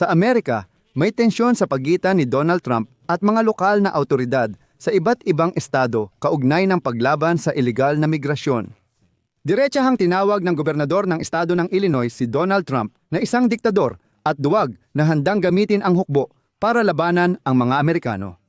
Sa Amerika, may tensyon sa pagitan ni Donald Trump at mga lokal na autoridad sa iba't ibang estado kaugnay ng paglaban sa ilegal na migrasyon. Diretsahang tinawag ng gobernador ng estado ng Illinois si Donald Trump na isang diktador at duwag na handang gamitin ang hukbo para labanan ang mga Amerikano.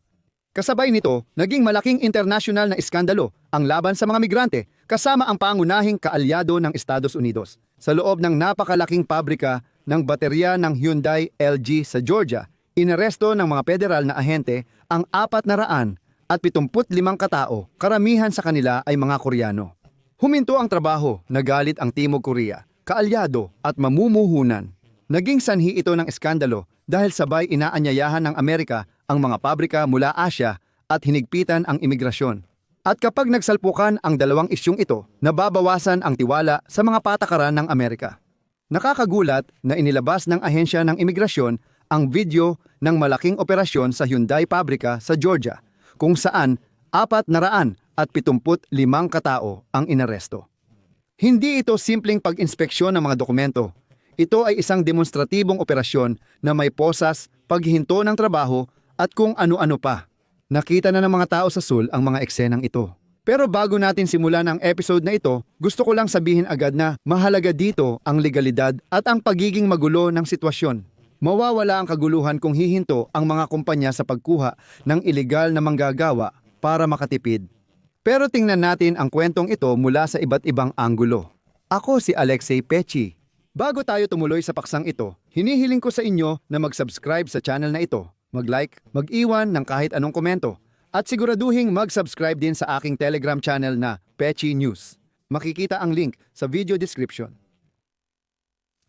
Kasabay nito, naging malaking internasyonal na iskandalo ang laban sa mga migrante kasama ang pangunahing kaalyado ng Estados Unidos sa loob ng napakalaking pabrika ng baterya ng Hyundai LG sa Georgia. Inaresto ng mga federal na ahente ang apat na raan at 75 katao, karamihan sa kanila ay mga Koreano. Huminto ang trabaho, nagalit ang Timog Korea, kaalyado at mamumuhunan. Naging sanhi ito ng eskandalo dahil sabay inaanyayahan ng Amerika ang mga pabrika mula Asya at hinigpitan ang imigrasyon. At kapag nagsalpukan ang dalawang isyong ito, nababawasan ang tiwala sa mga patakaran ng Amerika. Nakakagulat na inilabas ng ahensya ng imigrasyon ang video ng malaking operasyon sa Hyundai pabrika sa Georgia kung saan apat na raan at 75 katao ang inaresto. Hindi ito simpleng pag-inspeksyon ng mga dokumento. Ito ay isang demonstratibong operasyon na may posas, paghihinto ng trabaho at kung ano-ano pa. Nakita na ng mga tao sa Sul ang mga eksenang ito. Pero bago natin simulan ang episode na ito, gusto ko lang sabihin agad na mahalaga dito ang legalidad at ang pagiging magulo ng sitwasyon. Mawawala ang kaguluhan kung hihinto ang mga kumpanya sa pagkuha ng ilegal na manggagawa para makatipid. Pero tingnan natin ang kwentong ito mula sa iba't ibang anggulo. Ako si Alexei Pechi. Bago tayo tumuloy sa paksang ito, hinihiling ko sa inyo na mag-subscribe sa channel na ito, mag-like, mag-iwan ng kahit anong komento, at siguraduhing mag-subscribe din sa aking Telegram channel na Pechi News. Makikita ang link sa video description.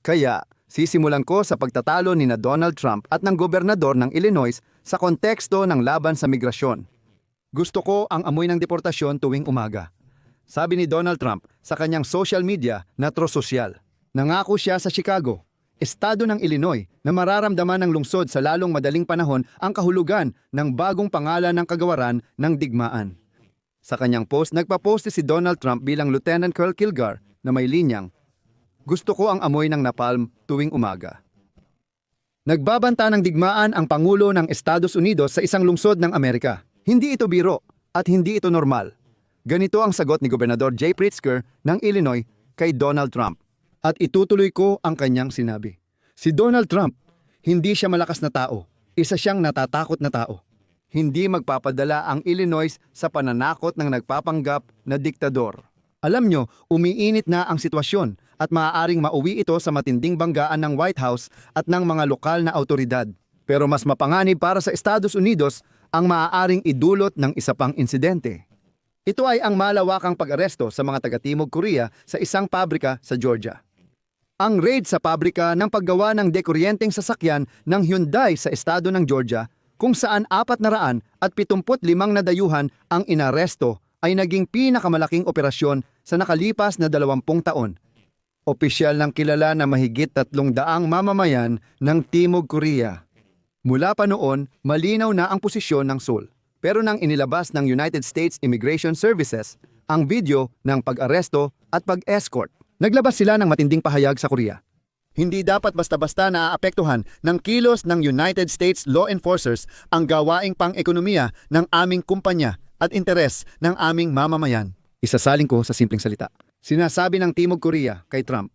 Kaya, sisimulan ko sa pagtatalo ni na Donald Trump at ng gobernador ng Illinois sa konteksto ng laban sa migrasyon. Gusto ko ang amoy ng deportasyon tuwing umaga. Sabi ni Donald Trump sa kanyang social media na trososyal. Nangako siya sa Chicago, estado ng Illinois na mararamdaman ng lungsod sa lalong madaling panahon ang kahulugan ng bagong pangalan ng kagawaran ng digmaan. Sa kanyang post, nagpaposte si Donald Trump bilang Lieutenant Colonel Kilgar na may linyang, Gusto ko ang amoy ng napalm tuwing umaga. Nagbabanta ng digmaan ang Pangulo ng Estados Unidos sa isang lungsod ng Amerika. Hindi ito biro at hindi ito normal. Ganito ang sagot ni Gobernador Jay Pritzker ng Illinois kay Donald Trump. At itutuloy ko ang kanyang sinabi. Si Donald Trump, hindi siya malakas na tao. Isa siyang natatakot na tao. Hindi magpapadala ang Illinois sa pananakot ng nagpapanggap na diktador. Alam nyo, umiinit na ang sitwasyon at maaaring mauwi ito sa matinding banggaan ng White House at ng mga lokal na autoridad. Pero mas mapanganib para sa Estados Unidos ang maaaring idulot ng isa pang insidente. Ito ay ang malawakang pag-aresto sa mga taga-Timog Korea sa isang pabrika sa Georgia. Ang raid sa pabrika ng paggawa ng dekuryenteng sasakyan ng Hyundai sa estado ng Georgia kung saan apat na raan at 75 na dayuhan ang inaresto ay naging pinakamalaking operasyon sa nakalipas na 20 taon. Opisyal ng kilala na mahigit tatlong daang mamamayan ng Timog Korea. Mula pa noon, malinaw na ang posisyon ng Seoul. Pero nang inilabas ng United States Immigration Services ang video ng pag-aresto at pag-escort, naglabas sila ng matinding pahayag sa Korea. Hindi dapat basta-basta naaapektuhan ng kilos ng United States law enforcers ang gawaing pang-ekonomiya ng aming kumpanya at interes ng aming mamamayan. Isasaling ko sa simpleng salita. Sinasabi ng Timog Korea kay Trump,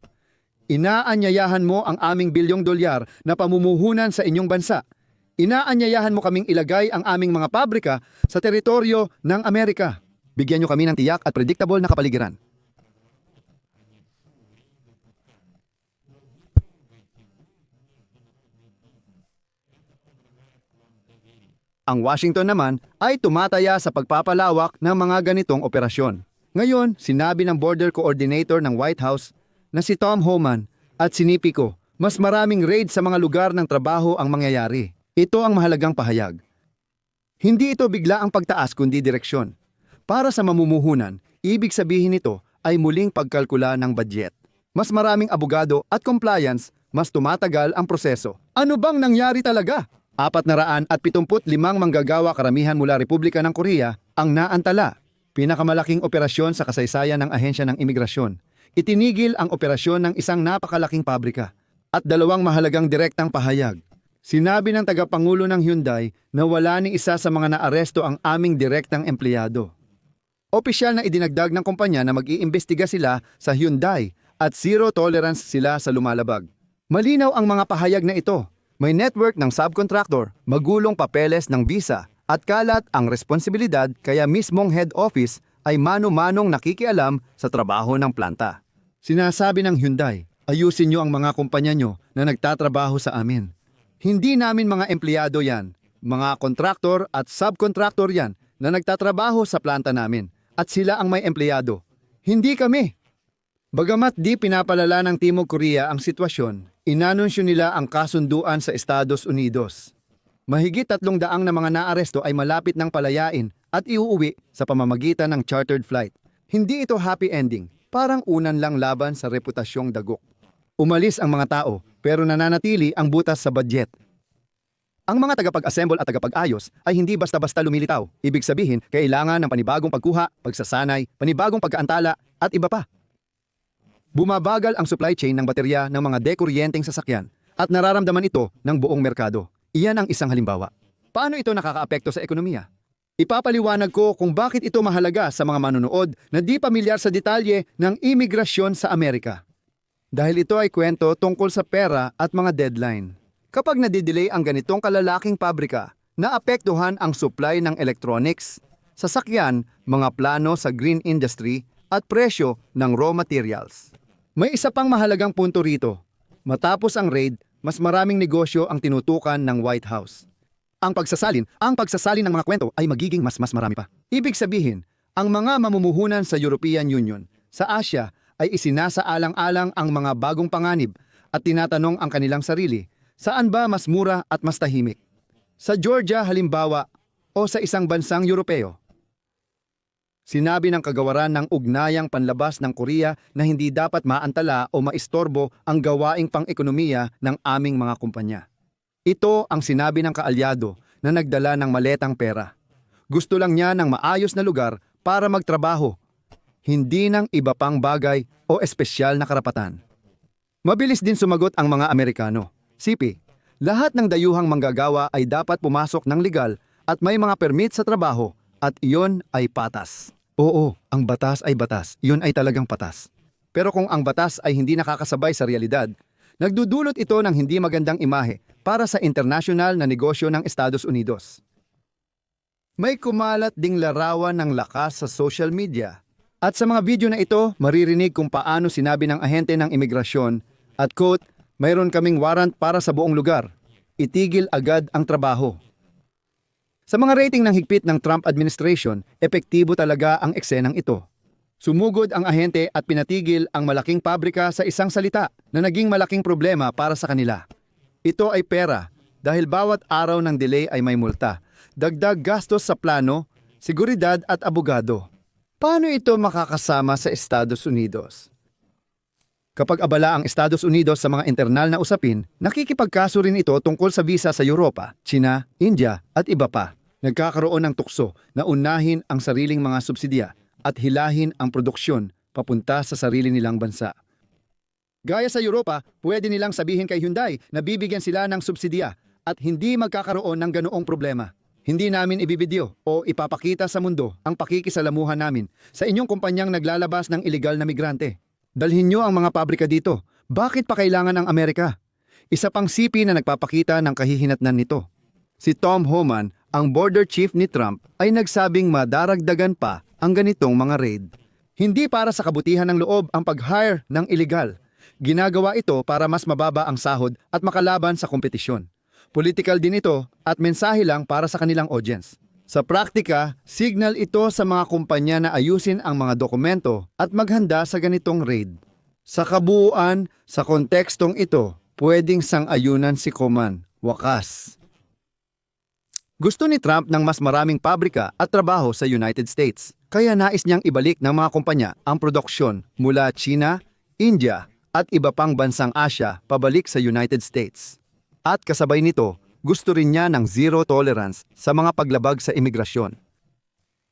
Inaanyayahan mo ang aming bilyong dolyar na pamumuhunan sa inyong bansa. Inaanyayahan mo kaming ilagay ang aming mga pabrika sa teritoryo ng Amerika. Bigyan nyo kami ng tiyak at predictable na kapaligiran. Ang Washington naman ay tumataya sa pagpapalawak ng mga ganitong operasyon. Ngayon, sinabi ng border coordinator ng White House na si Tom Homan at sinipi ko, mas maraming raid sa mga lugar ng trabaho ang mangyayari. Ito ang mahalagang pahayag. Hindi ito bigla ang pagtaas kundi direksyon. Para sa mamumuhunan, ibig sabihin nito ay muling pagkalkula ng budget. Mas maraming abogado at compliance, mas tumatagal ang proseso. Ano bang nangyari talaga? Apat na raan at 75 manggagawa karamihan mula Republika ng Korea ang naantala. Pinakamalaking operasyon sa kasaysayan ng ahensya ng imigrasyon. Itinigil ang operasyon ng isang napakalaking pabrika at dalawang mahalagang direktang pahayag. Sinabi ng tagapangulo ng Hyundai na wala ni isa sa mga naaresto ang aming direktang empleyado. Opisyal na idinagdag ng kumpanya na mag-iimbestiga sila sa Hyundai at zero tolerance sila sa lumalabag. Malinaw ang mga pahayag na ito. May network ng subcontractor, magulong papeles ng visa, at kalat ang responsibilidad kaya mismong head office ay mano-manong nakikialam sa trabaho ng planta. Sinasabi ng Hyundai, ayusin nyo ang mga kumpanya nyo na nagtatrabaho sa amin. Hindi namin mga empleyado yan, mga kontraktor at subkontraktor yan na nagtatrabaho sa planta namin at sila ang may empleyado. Hindi kami. Bagamat di pinapalala ng Timog Korea ang sitwasyon, inanunsyo nila ang kasunduan sa Estados Unidos. Mahigit tatlong daang na mga naaresto ay malapit ng palayain at iuuwi sa pamamagitan ng chartered flight. Hindi ito happy ending, parang unan lang laban sa reputasyong dagok. Umalis ang mga tao pero nananatili ang butas sa budget. Ang mga tagapag-assemble at tagapag-ayos ay hindi basta-basta lumilitaw. Ibig sabihin, kailangan ng panibagong pagkuha, pagsasanay, panibagong pagkaantala at iba pa. Bumabagal ang supply chain ng baterya ng mga dekuryenteng sasakyan at nararamdaman ito ng buong merkado. Iyan ang isang halimbawa. Paano ito nakakaapekto sa ekonomiya? Ipapaliwanag ko kung bakit ito mahalaga sa mga manonood na di pamilyar sa detalye ng imigrasyon sa Amerika. Dahil ito ay kwento tungkol sa pera at mga deadline. Kapag nadidelay ang ganitong kalalaking pabrika, naapektuhan ang supply ng electronics, sasakyan, mga plano sa green industry at presyo ng raw materials. May isa pang mahalagang punto rito. Matapos ang raid, mas maraming negosyo ang tinutukan ng White House. Ang pagsasalin, ang pagsasalin ng mga kwento ay magiging mas mas marami pa. Ibig sabihin, ang mga mamumuhunan sa European Union, sa Asia, ay isinasaalang-alang ang mga bagong panganib at tinatanong ang kanilang sarili, saan ba mas mura at mas tahimik? Sa Georgia halimbawa o sa isang bansang Europeo? Sinabi ng kagawaran ng ugnayang panlabas ng Korea na hindi dapat maantala o maistorbo ang gawaing pang-ekonomiya ng aming mga kumpanya. Ito ang sinabi ng kaalyado na nagdala ng maletang pera. Gusto lang niya ng maayos na lugar para magtrabaho, hindi ng iba pang bagay o espesyal na karapatan. Mabilis din sumagot ang mga Amerikano. Sipi, lahat ng dayuhang manggagawa ay dapat pumasok ng legal at may mga permit sa trabaho at iyon ay patas. Oo, ang batas ay batas. Iyon ay talagang patas. Pero kung ang batas ay hindi nakakasabay sa realidad, nagdudulot ito ng hindi magandang imahe para sa internasyonal na negosyo ng Estados Unidos. May kumalat ding larawan ng lakas sa social media. At sa mga video na ito, maririnig kung paano sinabi ng ahente ng imigrasyon at quote, mayroon kaming warrant para sa buong lugar. Itigil agad ang trabaho. Sa mga rating ng higpit ng Trump administration, epektibo talaga ang eksenang ito. Sumugod ang ahente at pinatigil ang malaking pabrika sa isang salita na naging malaking problema para sa kanila. Ito ay pera dahil bawat araw ng delay ay may multa, dagdag gastos sa plano, seguridad at abogado. Paano ito makakasama sa Estados Unidos? Kapag abala ang Estados Unidos sa mga internal na usapin, nakikipagkaso rin ito tungkol sa visa sa Europa, China, India at iba pa. Nagkakaroon ng tukso na unahin ang sariling mga subsidya at hilahin ang produksyon papunta sa sarili nilang bansa. Gaya sa Europa, pwede nilang sabihin kay Hyundai na bibigyan sila ng subsidya at hindi magkakaroon ng ganoong problema. Hindi namin ibibidyo o ipapakita sa mundo ang pakikisalamuhan namin sa inyong kumpanyang naglalabas ng ilegal na migrante. Dalhin nyo ang mga pabrika dito. Bakit pa kailangan ang Amerika? Isa pang sipi na nagpapakita ng kahihinatnan nito. Si Tom Homan, ang border chief ni Trump, ay nagsabing madaragdagan pa ang ganitong mga raid. Hindi para sa kabutihan ng loob ang pag-hire ng illegal. Ginagawa ito para mas mababa ang sahod at makalaban sa kompetisyon. Political din ito at mensahe lang para sa kanilang audience. Sa praktika, signal ito sa mga kumpanya na ayusin ang mga dokumento at maghanda sa ganitong raid. Sa kabuuan, sa kontekstong ito, pwedeng sang-ayunan si Koman. Wakas. Gusto ni Trump ng mas maraming pabrika at trabaho sa United States. Kaya nais niyang ibalik ng mga kumpanya ang produksyon mula China, India at iba pang bansang Asya pabalik sa United States. At kasabay nito, gusto rin niya ng zero tolerance sa mga paglabag sa imigrasyon.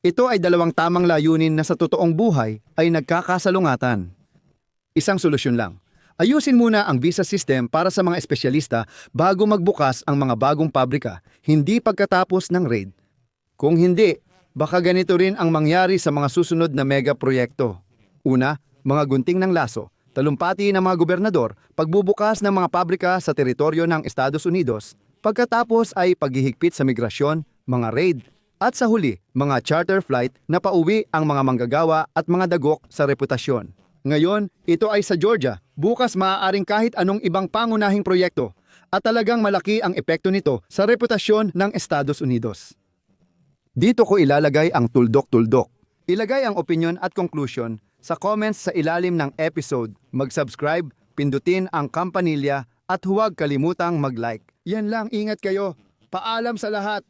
Ito ay dalawang tamang layunin na sa totoong buhay ay nagkakasalungatan. Isang solusyon lang. Ayusin muna ang visa system para sa mga espesyalista bago magbukas ang mga bagong pabrika, hindi pagkatapos ng raid. Kung hindi, baka ganito rin ang mangyari sa mga susunod na mega proyekto. Una, mga gunting ng laso, talumpati ng mga gobernador, pagbubukas ng mga pabrika sa teritoryo ng Estados Unidos, pagkatapos ay paghihigpit sa migrasyon, mga raid, at sa huli, mga charter flight na pauwi ang mga manggagawa at mga dagok sa reputasyon. Ngayon, ito ay sa Georgia. Bukas maaaring kahit anong ibang pangunahing proyekto at talagang malaki ang epekto nito sa reputasyon ng Estados Unidos. Dito ko ilalagay ang tuldok-tuldok. Ilagay ang opinion at conclusion sa comments sa ilalim ng episode. Mag-subscribe, pindutin ang kampanilya at huwag kalimutang mag-like. Yan lang, ingat kayo. Paalam sa lahat.